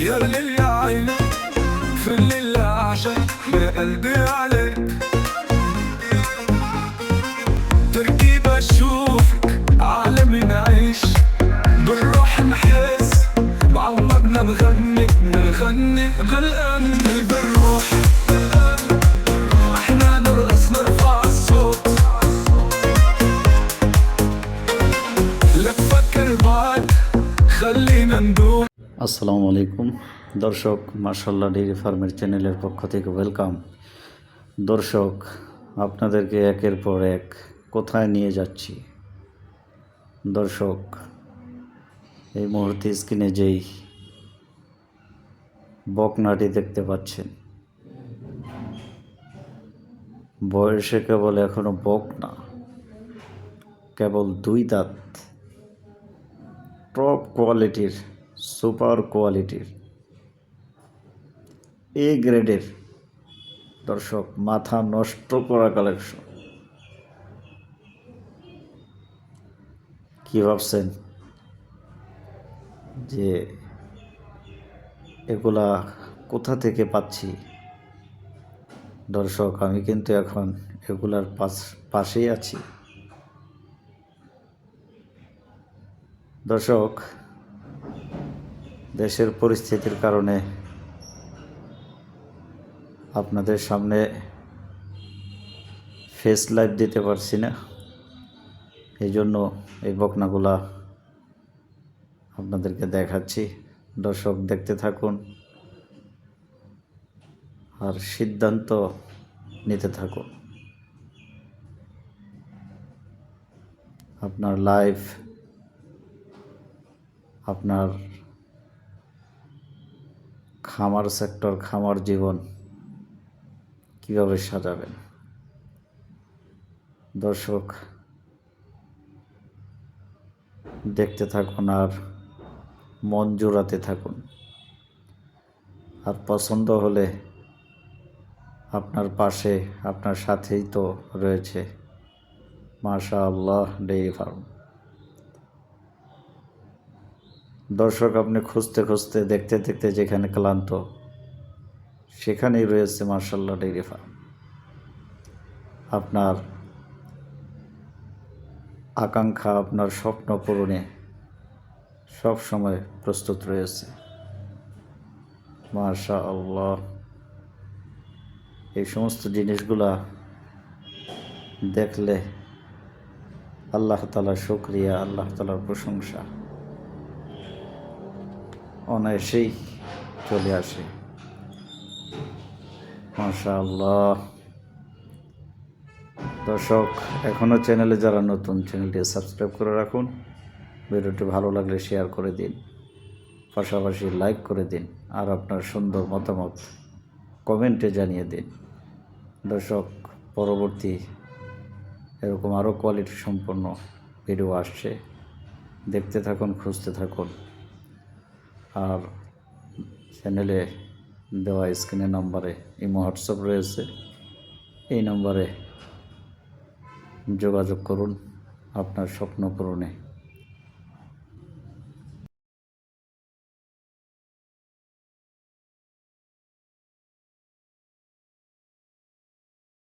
يا ليل يا عيني في الليل اعشق قلبي عليك. تركيب أشوفك عالم نعيش بالروح نحس بعمرنا نبغني نغني غلقان بالروح. আসসালামু আলাইকুম। দর্শক মার্শাল্লাহ ডেইরি ফার্মের চ্যানেলের পক্ষ থেকে ওয়েলকাম দর্শক, আপনাদেরকে একের পর এক কোথায় নিয়ে যাচ্ছি? দর্শক, এই মুহূর্তে স্ক্রিনে যেই বকনাটি দেখতে পাচ্ছেন, বয়সে কেবল এখনও বক না, কেবল দুই দাঁত। টপ কোয়ালিটির সুপার কোয়ালিটির, এ গ্রেডের দর্শক, মাথা নষ্ট করা কালেকশন কি ভাবছেন? যে এগুলা কোথা থেকে পাচ্ছি? দর্শক, আমি কিন্তু এখন এগুলার পাশ, পাশেই আছি। দর্শক দেশের পরিস্থিতির কারণে আপনাদের সামনে ফেস লাইভ দিতে পারছি না। এই জন্য এই বকনাগুলা আপনাদেরকে দেখাচ্ছি। দর্শক দেখতে থাকুন আর সিদ্ধান্ত নিতে থাকুন। আপনার লাইফ আপনার খামার সেক্টর খামার জীবন কীভাবে সাজাবেন? দর্শক, দেখতে থাকুন আর মন জোড়াতে থাকুন। আর পছন্দ হলে আপনার পাশে, আপনার সাথেই তো রয়েছে। মাশা আল্লাহ ডেইরি ফার্ম দর্শক আপনি খুঁজতে খুঁজতে, দেখতে দেখতে যেখানে ক্লান্ত, সেখানেই রয়েছে মার্শাল্লাহ ডেইরি ফার্ম আপনার আকাঙ্ক্ষা, আপনার স্বপ্ন পূরণে সব সময় প্রস্তুত রয়েছে। মাশা আল্লাহ এই সমস্ত জিনিসগুলা দেখলে আল্লাহ তালা শুক্রিয়া, আল্লাহ তালার প্রশংসা। অনায়াসেই চলে আসে। মাশা আল্লাহ দর্শক এখনও চ্যানেলে যারা নতুন চ্যানেলটি সাবস্ক্রাইব করে রাখুন। ভিডিওটি ভালো লাগলে শেয়ার করে দিন। পাশাপাশি লাইক করে দিন। আর আপনার সুন্দর মতামত কমেন্টে জানিয়ে দিন। দর্শক, পরবর্তী এরকম আরও কোয়ালিটি সম্পন্ন ভিডিও আসছে। দেখতে থাকুন, খুঁজতে থাকুন। আর চ্যানেলে দেওয়া স্ক্রিনে নম্বরে ইমো হোয়াটসঅ্যাপ রয়েছে। এই নম্বরে যোগাযোগ করুন আপনার স্বপ্ন পূরণে।